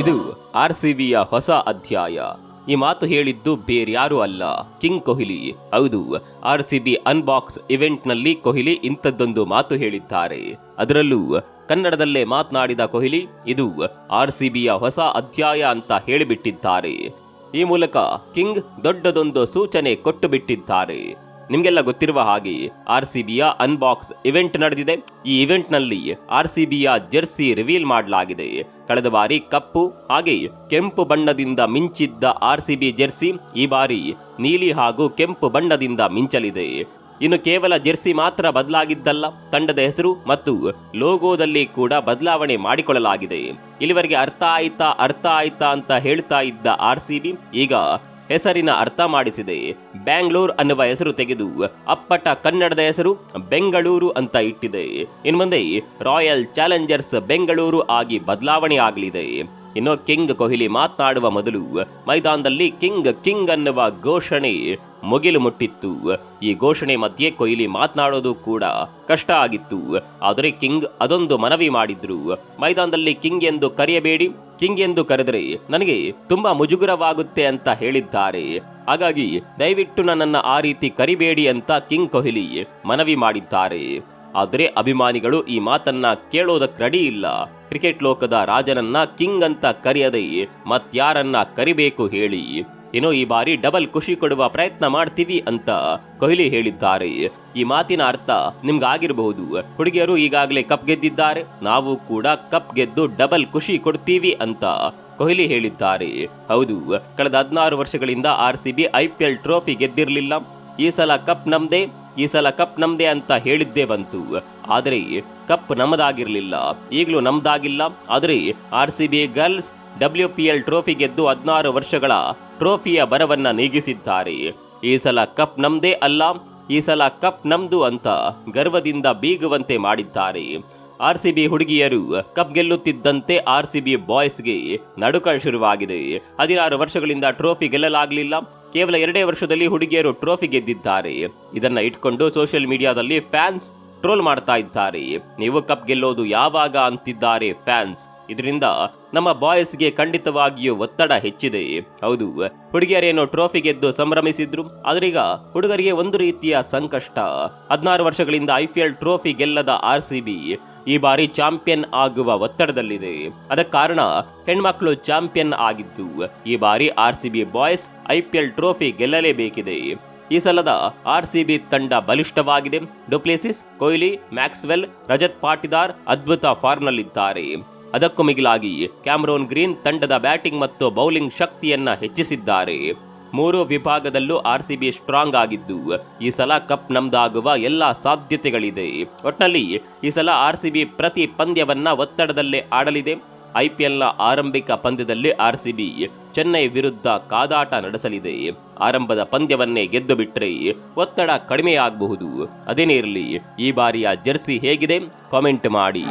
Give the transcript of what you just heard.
ಇದು R C ಬಿಯ ಹೊಸ ಅಧ್ಯಾಯ. ಈ ಮಾತು ಹೇಳಿದ್ದು ಬೇರ್ಯಾರೂ ಅಲ್ಲ, ಕಿಂಗ್ ಕೊಹ್ಲಿ. ಹೌದು ಆರ್ ಸಿ ಬಿ ಅನ್ಬಾಕ್ಸ್ ಇವೆಂಟ್ನಲ್ಲಿ ಕೊಹ್ಲಿ ಇಂಥದ್ದೊಂದು ಮಾತು ಹೇಳಿದ್ದಾರೆ. ಅದರಲ್ಲೂ ಕನ್ನಡದಲ್ಲೇ ಮಾತನಾಡಿದ ಕೊಹ್ಲಿ, ಇದು ಆರ್ ಸಿ ಬಿಯ ಹೊಸ ಅಧ್ಯಾಯ ಅಂತ ಹೇಳಿಬಿಟ್ಟಿದ್ದಾರೆ. ಈ ಮೂಲಕ ಕಿಂಗ್ ದೊಡ್ಡದೊಂದು ಸೂಚನೆ ಕೊಟ್ಟು ಬಿಟ್ಟಿದ್ದಾರೆ ನಿಮ್ಗೆಲ್ಲ ಗೊತ್ತಿರುವ ಹಾಗೆ ಆರ್ ಸಿ ಬಿಯ ಅನ್ಬಾಕ್ಸ್ ಇವೆಂಟ್ ನಡೆದಿದೆ. ಈ ಇವೆಂಟ್ನಲ್ಲಿ ಆರ್ ಸಿ ಬಿಯ ಜೆರ್ಸಿ ರಿವೀಲ್ ಮಾಡಲಾಗಿದೆ. ಕಳೆದ ಬಾರಿ ಕಪ್ಪು ಹಾಗೆ ಕೆಂಪು ಬಣ್ಣದಿಂದ ಮಿಂಚಿದ್ದ ಆರ್ ಸಿ ಬಿ ಜೆರ್ಸಿ ಈ ಬಾರಿ ನೀಲಿ ಹಾಗೂ ಕೆಂಪು ಬಣ್ಣದಿಂದ ಮಿಂಚಲಿದೆ. ಇನ್ನು ಕೇವಲ ಜೆರ್ಸಿ ಮಾತ್ರ ಬದಲಾಗಿದ್ದಲ್ಲ, ತಂಡದ ಹೆಸರು ಮತ್ತು ಲೋಗೋದಲ್ಲಿ ಕೂಡ ಬದಲಾವಣೆ ಮಾಡಿಕೊಳ್ಳಲಾಗಿದೆ. ಇಲ್ಲಿವರೆಗೆ ಅರ್ಥ ಆಯ್ತಾ ಅರ್ಥ ಆಯ್ತಾ ಅಂತ ಹೇಳ್ತಾ ಇದ್ದ ಆರ್ ಸಿ ಈಗ ಹೆಸರಿನ ಅರ್ಥ ಮಾಡಿಸಿದೆ. ಬ್ಯಾಂಗ್ಳೂರ್ ಅನ್ನುವ ಹೆಸರು ತೆಗೆದು ಅಪ್ಪಟ ಕನ್ನಡದ ಹೆಸರು ಬೆಂಗಳೂರು ಅಂತ ಇಟ್ಟಿದೆ. ಇನ್ನು ಮುಂದೆ ರಾಯಲ್ ಚಾಲೆಂಜರ್ಸ್ ಬೆಂಗಳೂರು ಆಗಿ ಬದಲಾವಣೆ ಆಗಲಿದೆ. ಇನ್ನು ಕಿಂಗ್ ಕೊಹ್ಲಿ ಮಾತನಾಡುವ ಮೊದಲು ಮೈದಾನದಲ್ಲಿ ಕಿಂಗ್ ಕಿಂಗ್ ಅನ್ನುವ ಘೋಷಣೆ ಮುಗಿಲು ಮುಟ್ಟಿತ್ತು. ಈ ಘೋಷಣೆ ಮಧ್ಯೆ ಕೊಹ್ಲಿ ಮಾತನಾಡೋದು ಕೂಡ ಕಷ್ಟ ಆಗಿತ್ತು. ಆದರೆ ಕಿಂಗ್ ಅದೊಂದು ಮನವಿ ಮಾಡಿದ್ರು. ಮೈದಾನದಲ್ಲಿ ಕಿಂಗ್ ಎಂದು ಕರೆಯಬೇಡಿ, ಕಿಂಗ್ ಎಂದು ಕರೆದರೆ ನನಗೆ ತುಂಬಾ ಮುಜುಗುರವಾಗುತ್ತೆ ಅಂತ ಹೇಳಿದ್ದಾರೆ. ಹಾಗಾಗಿ ದಯವಿಟ್ಟು ನನ್ನನ್ನು ಆ ರೀತಿ ಕರಿಬೇಡಿ ಅಂತ ಕಿಂಗ್ ಕೊಹ್ಲಿ ಮನವಿ ಮಾಡಿದ್ದಾರೆ. ಆದರೆ ಅಭಿಮಾನಿಗಳು ಈ ಮಾತನ್ನ ಕೇಳೋದಕ್ಕೆ ರೆಡಿ ಇಲ್ಲ. ಕ್ರಿಕೆಟ್ ಲೋಕದ ರಾಜನನ್ನ ಕಿಂಗ್ ಅಂತ ಕರೆಯದೇ ಮತ್ಯಾರನ್ನ ಕರಿಬೇಕು ಹೇಳಿ. ಏನೋ ಈ ಬಾರಿ ಡಬಲ್ ಖುಷಿ ಕೊಡುವ ಪ್ರಯತ್ನ ಮಾಡ್ತೀವಿ ಅಂತ ಕೊಹ್ಲಿ ಹೇಳಿದ್ದಾರೆ. ಈ ಮಾತಿನ ಅರ್ಥ ನಿಮ್ಗಾಗಿರಬಹುದು. ಹುಡುಗಿಯರು ಈಗಾಗಲೇ ಕಪ್ ಗೆದ್ದಿದ್ದಾರೆ. ನಾವು ಕೂಡ ಕಪ್ ಗೆದ್ದು ಡಬಲ್ ಖುಷಿ ಕೊಡ್ತೀವಿ ಅಂತ ಕೊಹ್ಲಿ ಹೇಳಿದ್ದಾರೆ. ಹೌದು, ಕಳೆದ ಹದಿನಾರು ವರ್ಷಗಳಿಂದ R C B I P L trophy ಗೆದ್ದಿರಲಿಲ್ಲ. ಈ ಸಲ ಕಪ್ ನಮ್ದೇ. ಈ ಸಲ ಕಪ್ ನಮ್ಮದೇ ಅಂತ ಹೇಳಿದ್ದೇ ಬಂತು. ಆದರೆ ಕಪ್ ನಮ್ಮದಾಗಿರಲಿಲ್ಲ. ಈಗಲೂ ನಮ್ಮದಾಗಿಲ್ಲ ಆದರೆ R C B girls W P L trophy ಗೆದ್ದು ಹದಿನಾರು ವರ್ಷಗಳ ಟ್ರೋಫಿಯ ಬರವನ್ನ ನೀಗಿಸಿದ್ದಾರೆ. ಈ ಸಲ ಕಪ್ ನಮ್ದೇ ಅಲ್ಲ, ಈ ಸಲ ಕಪ್ ನಮ್ದು ಅಂತ ಗರ್ವದಿಂದ ಬೀಗುವಂತೆ ಮಾಡಿದ್ದಾರೆ. ಆರ್ ಸಿ ಬಿ ಹುಡುಗಿಯರು ಕಪ್ ಗೆಲ್ಲುತ್ತಿದ್ದಂತೆ ಆರ್ ಸಿ ಬಿ ಬಾಯ್ಸ್ಗೆ ನಡುಕ ಶುರುವಾಗಿದೆ. ಹದಿನಾರು ವರ್ಷಗಳಿಂದ ಟ್ರೋಫಿ ಗೆಲ್ಲಲಾಗಲಿಲ್ಲ. ಕೇವಲ ಎರಡೇ ವರ್ಷದಲ್ಲಿ ಹುಡುಗಿಯರು ಟ್ರೋಫಿ ಗೆದ್ದಿದ್ದಾರೆ. ಇದನ್ನ ಇಟ್ಕೊಂಡು ಸೋಷಿಯಲ್ ಮೀಡಿಯಾದಲ್ಲಿ ಫ್ಯಾನ್ಸ್ ಟ್ರೋಲ್ ಮಾಡ್ತಾ ಇದ್ದಾರೆ. ನೀವು ಕಪ್ ಗೆಲ್ಲೋದು ಯಾವಾಗ ಅಂತಿದ್ದಾರೆ ಫ್ಯಾನ್ಸ್? ಇದರಿಂದ ನಮ್ಮ ಬಾಯ್ಸ್ಗೆ ಖಂಡಿತವಾಗಿಯೂ ಒತ್ತಡ ಹೆಚ್ಚಿದೆ. ಹೌದು, ಹುಡುಗಿಯರೇನೋ ಟ್ರೋಫಿ ಗೆದ್ದು ಸಂಭ್ರಮಿಸಿದ್ರು, ಆದ್ರೀಗ ಹುಡುಗರಿಗೆ ಒಂದು ರೀತಿಯ ಸಂಕಷ್ಟ. ಹದಿನಾರು ವರ್ಷಗಳಿಂದ ಐ ಪಿ ಎಲ್ ಟ್ರೋಫಿ ಗೆಲ್ಲದ ಆರ್ ಸಿ ಬಿ ಈ ಬಾರಿ ಚಾಂಪಿಯನ್ ಆಗುವ ಒತ್ತಡದಲ್ಲಿದೆ. ಅದಕ್ಕೆ ಕಾರಣ ಹೆಣ್ಮಕ್ಳು ಚಾಂಪಿಯನ್ ಆಗಿದ್ದು, ಈ ಬಾರಿ R C B boys I P L trophy ಗೆಲ್ಲಲೇಬೇಕಿದೆ. ಈ ಸಲದ ಆರ್ ಸಿ ಬಿ ತಂಡ ಬಲಿಷ್ಠವಾಗಿದೆ. Du Plessis, Kohli, Maxwell, Rajat Patidar ಅದ್ಭುತ ಫಾರ್ಮ್ನಲ್ಲಿದ್ದಾರೆ. ಅದಕ್ಕೂ ಮಿಗಿಲಾಗಿ ಕ್ಯಾಮ್ರೋನ್ ಗ್ರೀನ್ ತಂಡದ ಬ್ಯಾಟಿಂಗ್ ಮತ್ತು ಬೌಲಿಂಗ್ ಶಕ್ತಿಯನ್ನ ಹೆಚ್ಚಿಸಿದ್ದಾರೆ. ಮೂರು ವಿಭಾಗದಲ್ಲೂ ಆರ್ ಸಿ ಸ್ಟ್ರಾಂಗ್ ಆಗಿದ್ದು, ಈ ಸಲ ಕಪ್ ನಮ್ದಾಗುವ ಎಲ್ಲ ಸಾಧ್ಯತೆಗಳಿದೆ. ಒಟ್ನಲ್ಲಿ, ಈ ಸಲ ಆರ್ ಪ್ರತಿ ಪಂದ್ಯವನ್ನ ಒತ್ತಡದಲ್ಲೇ ಆಡಲಿದೆ. ಐಪಿಎಲ್ನ ಆರಂಭಿಕ ಪಂದ್ಯದಲ್ಲಿ ಆರ್ ಚೆನ್ನೈ ವಿರುದ್ಧ ಕಾದಾಟ ನಡೆಸಲಿದೆ. ಆರಂಭದ ಪಂದ್ಯವನ್ನೇ ಗೆದ್ದು ಬಿಟ್ರೆ ಒತ್ತಡ ಕಡಿಮೆಯಾಗಬಹುದು. ಅದೇನೇ ಇರಲಿ ಈ ಬಾರಿಯ ಜೆರ್ಸಿ ಹೇಗಿದೆ? ಕಾಮೆಂಟ್ ಮಾಡಿ.